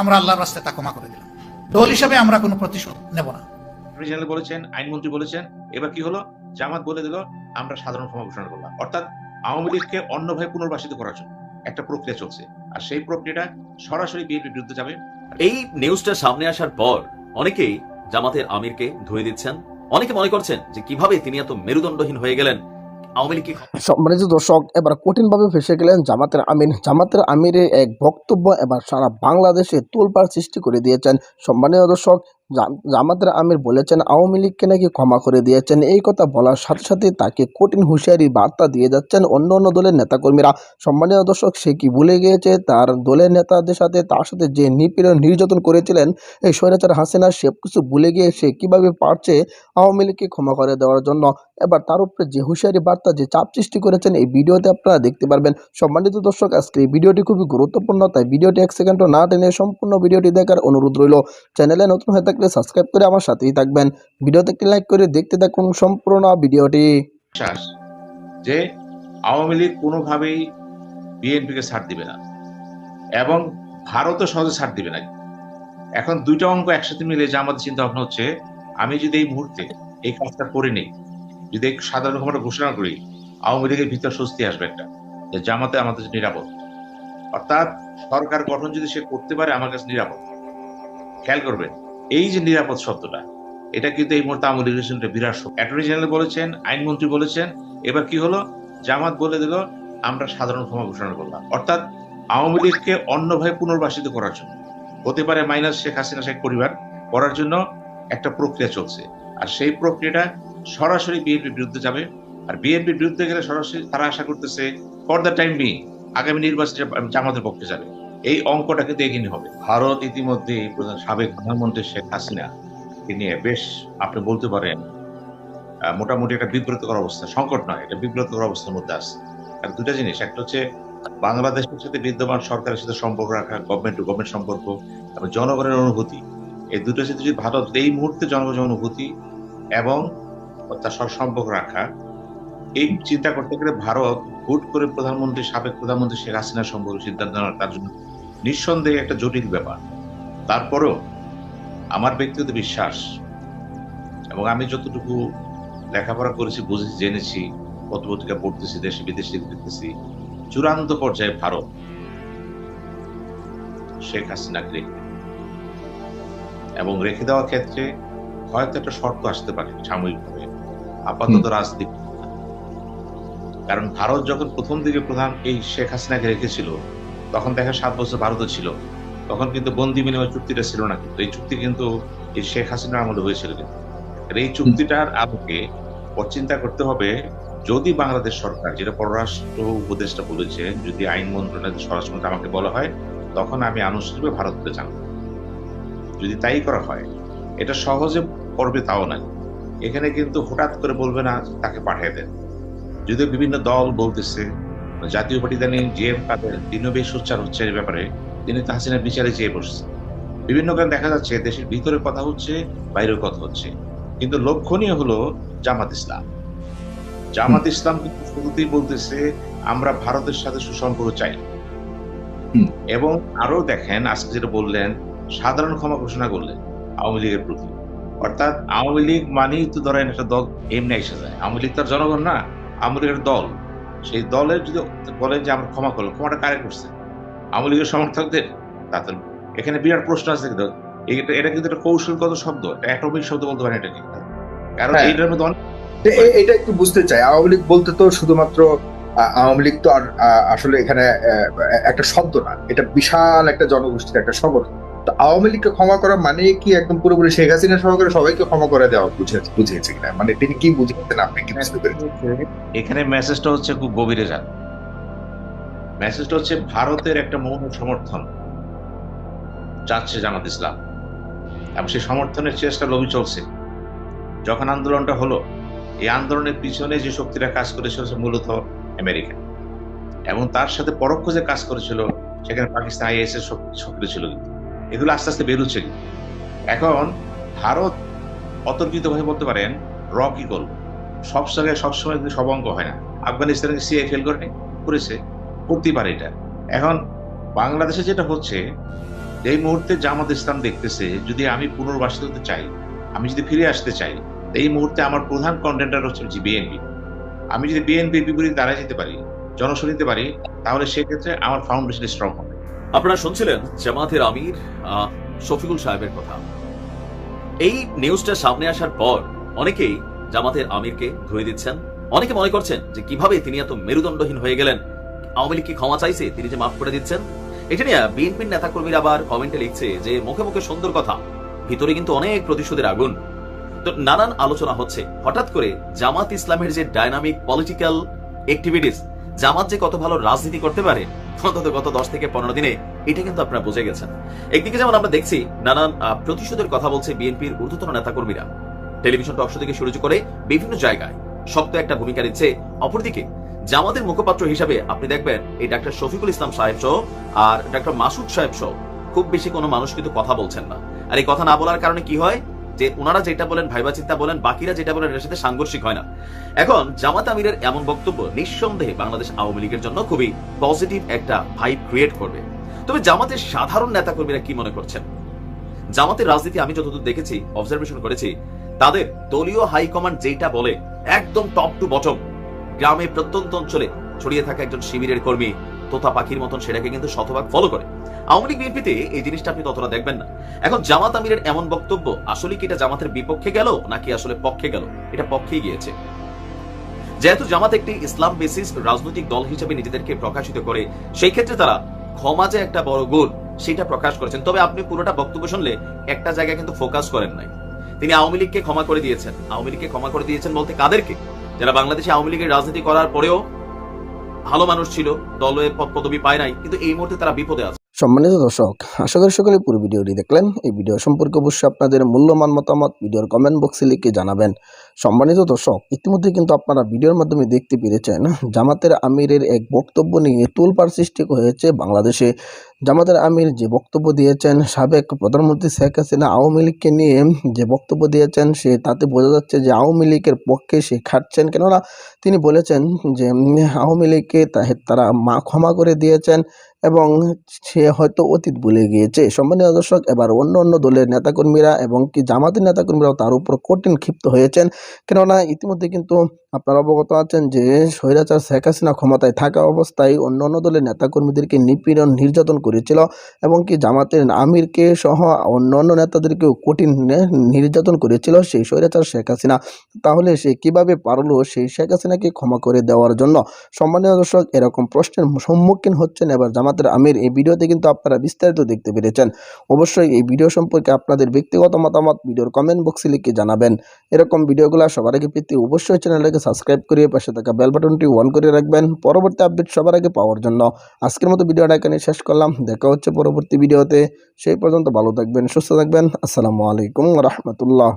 আমরা আল্লাহর রাস্তায় তা ক্ষমা করে দিলাম। দল হিসাবে আমরা কোনো প্রতিশোধ নেব না। বলেছেন আইনমন্ত্রী বলেছেন এবার কি হলো? জামাত বলে দিল আমরা সাধারণ ক্ষমা ঘোষণা করলাম। অর্থাৎ আওয়ামী লীগকে অন্যভাবে পুনর্বাসিত করার জন্য একটা প্রক্রিয়া চলছে। আর সেই প্রক্রিয়াটা সরাসরি বিএনপির বিরুদ্ধে যাবে। এই নিউজটা সামনে আসার পর অনেকেই জামাতের আমিরকে ধুয়ে দিচ্ছেন। অনেকে মনে করছেন যে কীভাবে তিনি এত মেরুদণ্ডহীন হয়ে গেলেন। আওয়ামী দর্শক, এবার কঠিনভাবে ফেসে গেলেন জামাতের আমির। জামাতের আমিরের এক বক্তব্য এবার সারা বাংলাদেশে তোলপাড় সৃষ্টি করে দিয়েছেন। সম্মানীয় দর্শক জাম- জামাতের আমির বলেছেন, আওয়ামী লীগকে নাকি ক্ষমা করে দিয়েছেন। এই কথা বলার সাথে সাথে তাকে কঠিন হুঁশিয়ারি বার্তা দিয়ে যাচ্ছেন অন্য অন্য দলের নেতাকর্মীরা। সম্মানীয় দর্শক, সে কি ভুলে গিয়েছে? তার দলের নেতাদের সাথে, তার সাথে যে নিপীড়ন নির্যাতন করেছিলেন, এই স্বৈরাচার হাসিনা, সে কিছু ভুলে গিয়ে সে কীভাবে পারছে আওয়ামী লীগকে ক্ষমা করে দেওয়ার জন্য? এবার তার উপরে যে হুঁশিয়ারি বার্তা, যে চাপ সৃষ্টি করেছেন, এই ভিডিওতে আপনারা দেখতে পারবেন। সম্মানিত দর্শক আজকে এই ভিডিওটি খুবই গুরুত্বপূর্ণ, তাই ভিডিওটি এক সেকেন্ডও না টেনে সম্পূর্ণ ভিডিওটি দেখার অনুরোধ রইল। চ্যানেলে নতুন হয়ে থাকলে সাবস্ক্রাইব করে আমার সাথেই থাকবেন। ভিডিওতে একটি লাইক করে দেখতে থাকুন সম্পূর্ণ ভিডিওটি। বিশ্বাস যে আওয়ামী লীগ কোনোভাবেই বিএনপিকে ছাড় দিবে না এবং ভারতও সহজে ছাড় দিবে না। এখন দুইটা অঙ্ক একসাথে মিলে যে আমাদের চিন্তা ভাবনা হচ্ছে, আমি যদি এই মুহূর্তে এই কাজটা করে নেই, যদি সাধারণ ক্ষমতা ঘোষণা করি, আওয়ামী লীগের ভিতর স্বস্তি আসবে একটা, যে জামাতে আমাদের নিরাপদ অর্থাৎ সরকার গঠন যদি সে করতে পারে, আমার কাছে নিরাপদ খেয়াল করবেন এই যে নিরাপদ শব্দটা, এটা কিন্তু এই মুহূর্তে জন্য একটা বিরাট অ্যাটর্নি জেনারেল বলেছেন, আইনমন্ত্রী বলেছেন, এবার কি হলো? জামাত বলে দিল, আমরা সাধারণ ক্ষমা ঘোষণা করলাম। অর্থাৎ আওয়ামী লীগকে অন্যভাবে পুনর্বাসিত করার জন্য, হতে পারে মাইনাস শেখ হাসিনা, শেখ পরিবার, করার জন্য একটা প্রক্রিয়া চলছে। আর সেই প্রক্রিয়াটা সরাসরি বিএনপির বিরুদ্ধে যাবে। আর বিএনপির বিরুদ্ধে গেলে সরাসরি তারা আশা করতেছে ফর দ্য টাইম বি আগামী নির্বাচনে জামাতের পক্ষে যাবে। এই অঙ্কটা কিন্তু এগিয়ে হবে। ভারত ইতিমধ্যে সাবেক প্রধানমন্ত্রী শেখ হাসিনা নিয়ে বেশ, আপনি বলতে পারেন মোটামুটি একটা বিব্রতকর অবস্থা, সংকট নয় এটা বিব্রতকর অবস্থার মধ্যে আছে। আর দুটা জিনিস, একটা হচ্ছে বাংলাদেশের সাথে বিদ্যমান সরকারের সাথে সম্পর্ক রাখা গভর্নমেন্ট টু গভর্নমেন্ট সম্পর্ক, এবং জনগণের অনুভূতি। এই দুটো সাথে যদি ভারত এই মুহূর্তে জনগণের অনুভূতি এবং তার সাথে সম্পর্ক রাখা, এই চিন্তা করতে গেলে ভারত হুট করে প্রধানমন্ত্রী, সাবেক প্রধানমন্ত্রী শেখ হাসিনা সম্পর্কে সিদ্ধান্ত নেওয়ার তার জন্য নিঃসন্দেহে একটা জটিল ব্যাপার। তারপরেও আমার ব্যক্তিগত বিশ্বাস এবং আমি যতটুকু লেখাপড়া করেছি বুঝেছি জেনেছি পত্রপত্রিকা পড়তেছি দেশে বিদেশে দেখতেছি চূড়ান্ত পর্যায়ে ভারত শেখ হাসিনাকে রেখে এবং রেখে দেওয়ার ক্ষেত্রে হয়তো একটা শর্ত আসতে পারে সাময়িকভাবে আপাতত রাজনীতি। কারণ ভারত যখন প্রথম দিকে প্রধান এই শেখ হাসিনাকে রেখেছিল তখন দেখা সাত বছর ভারতও ছিল। তখন কিন্তু বন্দি বিনিময় চুক্তিটা ছিল না কিন্তু। এই চুক্তি কিন্তু শেখ হাসিনার আমলে হয়েছিল কিন্তু। এই চুক্তিটার আলোকে চিন্তা করতে হবে, যদি বাংলাদেশ সরকার, যেটা পররাষ্ট্র উপদেষ্টা বলেছেন, যদি আইন মন্ত্রণালয় স্বরাষ্ট্রমন্ত্রী আমাকে বলা হয়, তখন আমি আনুষ্ঠানিকভাবে ভারতকে যাব যদি তাই করা হয়, এটা সহজে করবে তাও না। এখানে কিন্তু হঠাৎ করে বলবে না, তাকে পাঠিয়ে দেন। যদিও বিভিন্ন দল বলতেছে জাতীয় পার্টি জানি যে কাদের তিনিও বেশ সোচ্চার হচ্ছে এই ব্যাপারে তিনি হাসিনার বিচারে চেয়ে বসছে বিভিন্ন কারণে দেখা যাচ্ছে দেশের ভিতরে কথা হচ্ছে বাইরের কথা হচ্ছে। কিন্তু লক্ষণীয় হলো জামাত ইসলাম। জামাত ইসলাম কিন্তু শুরুতেই বলতেছে আমরা ভারতের সাথে সুসম্পর্ক চাই। এবং আরও দেখেন আজকে যেটা বললেন সাধারণ ক্ষমা ঘোষণা করলেন আওয়ামী লীগের প্রতি। অর্থাৎ আওয়ামী লীগ মানেই তো ধরেন একটা দল এমনি এসে যায়। আওয়ামী লীগ তার জনগণ না আওয়ামী লীগের দল। সেই দলের যদি বলেন যে আমরা ক্ষমা করল ক্ষমাটা কারে করছে? আওয়ামী লীগের সমর্থকদের? তাদের এখানে বিরাট প্রশ্ন আছে কিন্তু। এটা এটা কিন্তু একটা কৌশলগত শব্দ অ্যাটমিক শব্দ বলতে পারেন এটাকে। কারণ হ্যাঁ। এইটার মধ্যে অনেক এটা একটু বুঝতে চাই। আওয়ামী লীগ বলতে তো শুধুমাত্র আওয়ামী লীগ তো আর আসলে এখানে একটা শব্দ না। এটা বিশাল একটা জনগোষ্ঠীর একটা সংগঠন। আওয়ামী লীগকে ক্ষমা করা মানে কি? একদম পুরোপুরি শেখ হাসিনা সহকারে সবাইকে ক্ষমা করে দেওয়া বুঝে বুঝিয়েছে কিনা? মানে তিনি কি বুঝিয়েছেন আপনি কি বুঝতে পেরেছেন? এখানে মেসেজটা হচ্ছে খুব গভীরে যান। মেসেজটা হচ্ছে ভারতের একটা মৌন সমর্থন চাচ্ছে জামাত ইসলাম। এবং সেই সমর্থনের চেষ্টা লবি চলছে। যখন আন্দোলনটা হলো, এই আন্দোলনের পিছনে যে শক্তিরা কাজ করেছিল মূলত আমেরিকা এবং তার সাথে পরোক্ষ যে কাজ করেছিল, সেখানে পাকিস্তান আইএস এর শক্তি সক্রিয় ছিল কিন্তু। এগুলো আস্তে আস্তে বেরোচ্ছে এখন ভারত অতর্কিতভাবে বলতে পারেন র কি করব সব জায়গায় সবসময় কিন্তু সব অঙ্ক হয় না। আফগানিস্তানকে সিআই ফেল করে করেছে। করতেই পারে এটা। এখন বাংলাদেশে যেটা হচ্ছে, এই মুহূর্তে জামাত ইসলাম দেখতেছে, যদি আমি পুনর্বাসিত হতে চাই, আমি যদি ফিরে আসতে চাই, এই মুহূর্তে আমার প্রধান কন্টেন্টার হচ্ছে বিএনপি আমি যদি বিএনপির বিপরীতে দাঁড়ায় যেতে পারি জনসন নিতে পারি, তাহলে সেক্ষেত্রে আমার ফাউন্ডেশন স্ট্রং হবে। আপনারা শুনছিলেন জামাতের আমির শফিকুল সাহেবের কথা। এই নিউজটা সামনে আসার পর অনেকেই জামাতের আমিরকে ধুয়ে দিচ্ছেন। অনেকে মনে করছেন যে কীভাবে তিনি এত মেরুদণ্ডহীন হয়ে গেলেন। আওয়ামী লীগ কি ক্ষমা চাইছে? তিনি যে মাফ করে দিচ্ছেন। এটা নিয়ে বিএনপির নেতাকর্মীরা আবার কমেন্টে লিখছে যে মুখে মুখে সুন্দর কথা, ভিতরে কিন্তু অনেক প্রতিশোধের আগুন। তো নানান আলোচনা হচ্ছে। হঠাৎ করে জামাত ইসলামের যে ডাইনামিক পলিটিক্যাল অ্যাক্টিভিটিস জামাত যে কত ভালো রাজনীতি করতে পারে অন্তত গত দশ থেকে পনেরো দিনে এটা কিন্তু আপনারা বুঝে গেছেন। একদিকে যেমন আমরা দেখছি নানান প্রতিশোধের কথা বলছে বিএনপির ঊর্ধ্বতন নেতাকর্মীরা। টেলিভিশন টক থেকে শুরু করে বিভিন্ন জায়গায় শক্ত একটা ভূমিকা নিচ্ছে অপরদিকে জামাতের মুখপাত্র হিসাবে আপনি দেখবেন এই ডাক্তার শফিকুল ইসলাম সাহেব সহ আর ডাক্তার মাসুদ সাহেব সহ খুব বেশি কোনো মানুষ কিন্তু কথা বলছেন না। আর এই কথা না বলার কারণে কি হয়? যে ওনারা যেটা বলেন, ভাইবা চিন্তা বলেন, বাকিরা যেটা বলেন এর সাথে সাংঘর্ষিক হয় না। এখন জামাত আমিরের এমন বক্তব্য নিঃসন্দেহে বাংলাদেশ আওয়ামী লীগের জন্য খুবই পজিটিভ একটা ভাইব ক্রিয়েট করবে। তবে জামাতের সাধারণ নেতাকর্মীরা কি মনে করছেন? জামাতের রাজনীতি আমি যতদূর দেখেছি অবজারভেশন করেছি, তাদের দলীয় হাইকমান্ড যেটা বলে, একদম টপ টু বটম গ্রামে প্রত্যন্ত অঞ্চলে ছড়িয়ে থাকা একজন শিবিরের কর্মী তোতা পাখির মতন সেটাকে কিন্তু শতভাগ ফলো করে। আওয়ামী লীগ, বিএনপিতে এই জিনিসটা আপনি ততটা দেখবেন না। এখন জামাত আমিরের এমন বক্তব্য, আসলে কি এটা জামাতের বিপক্ষে গেল, নাকি আসলে পক্ষে গেল? এটা পক্ষেই গিয়েছে। যেহেতু জামাত একটি ইসলাম বেসিস রাজনৈতিক দল হিসেবে নিজেদেরকে প্রকাশিত করে, সেই ক্ষেত্রে তারা ক্ষমা যে একটা বড় গুণ, সেটা প্রকাশ করেছেন। তবে আপনি পুরোটা বক্তব্য শুনলে একটা জায়গায় কিন্তু ফোকাস করেন নাই। তিনি আওয়ামী লীগকে ক্ষমা করে দিয়েছেন। আওয়ামী লীগকে ক্ষমা করে দিয়েছেন বলতে কাদেরকে? যারা বাংলাদেশে আওয়ামী লীগের রাজনীতি করার পরেও ভালো মানুষ ছিল দলে পদপদবি পায় নাই কিন্তু এই মুহূর্তে তারা বিপদে আছে। সম্মানিত দর্শক, আশা করি সকলে পুরো ভিডিওটি দেখলেন। এই ভিডিও সম্পর্কে অবশ্যই আপনাদের মূল্যবান মতামত ভিডিওর কমেন্ট বক্সে লিখে জানাবেন। সম্মানিত দর্শক ইতিমধ্যে কিন্তু আপনারা ভিডিওর মাধ্যমে দেখতে পেরেছেন, জামাতের আমিরের এক বক্তব্য নিয়ে তোলপাড় সৃষ্টি হয়েছে বাংলাদেশে। জামাতের আমির যে বক্তব্য দিয়েছেন, সাবেক প্রধানমন্ত্রী শেখ হাসিনা আওয়ামী লীগকে নিয়ে যে বক্তব্য দিয়েছেন, সে তাতে বোঝা যাচ্ছে যে আওয়ামী লীগের পক্ষে সে খাটছেন কেননা তিনি বলেছেন যে আওয়ামী লীগকে তারা মা ক্ষমা করে দিয়েছেন। এবং সে হয়তো অতীত ভুলে গিয়েছে। সম্মানীয় দর্শক, এবার অন্য অন্য দলের নেতাকর্মীরা এবং কি জামাতের নেতাকর্মীরাও তার উপর কঠিন ক্ষিপ্ত হয়েছেন। কেননা ইতিমধ্যে কিন্তু আপনারা অবগত আছেন যে স্বৈরাচার শেখ হাসিনা ক্ষমতায় থাকা অবস্থায় অন্য অন্য দলের নেতাকর্মীদেরকে নিপীড়ন, নির্যাতন করেছিল এবং কি জামাতের আমিরকে সহ অন্য অন্য নেতাদেরকেও কঠিন নির্যাতন করেছিল সেই স্বৈরাচার শেখ হাসিনা। তাহলে সে কীভাবে পারল সেই শেখ হাসিনাকে ক্ষমা করে দেওয়ার জন্য? সম্মানীয় দর্শক, এরকম প্রশ্নের সম্মুখীন হচ্ছেন এবার জামাতের আমির। এই ভিডিওতে কিন্তু আপনারা বিস্তারিত দেখতে পেরেছেন। অবশ্যই এই ভিডিও সম্পর্কে আপনাদের ব্যক্তিগত মতামত ভিডিওর কমেন্ট বক্সে লিখে জানাবেন। এরকম ভিডিওগুলো সবার আগে পেতে অবশ্যই চ্যানেলটাকে সাবস্ক্রাইব করে পাশে থাকা বেল বাটনটি অন করে রাখবেন। পরবর্তী আপডেট সবার আগে পাওয়ার জন্য আজকের মতো ভিডিওটা এখানে শেষ করলাম। দেখা হচ্ছে পরবর্তী ভিডিওতে সেই পর্যন্ত ভালো থাকবেন, সুস্থ থাকবেন। আসসালামু আলাইকুম রহমতুল্লাহ।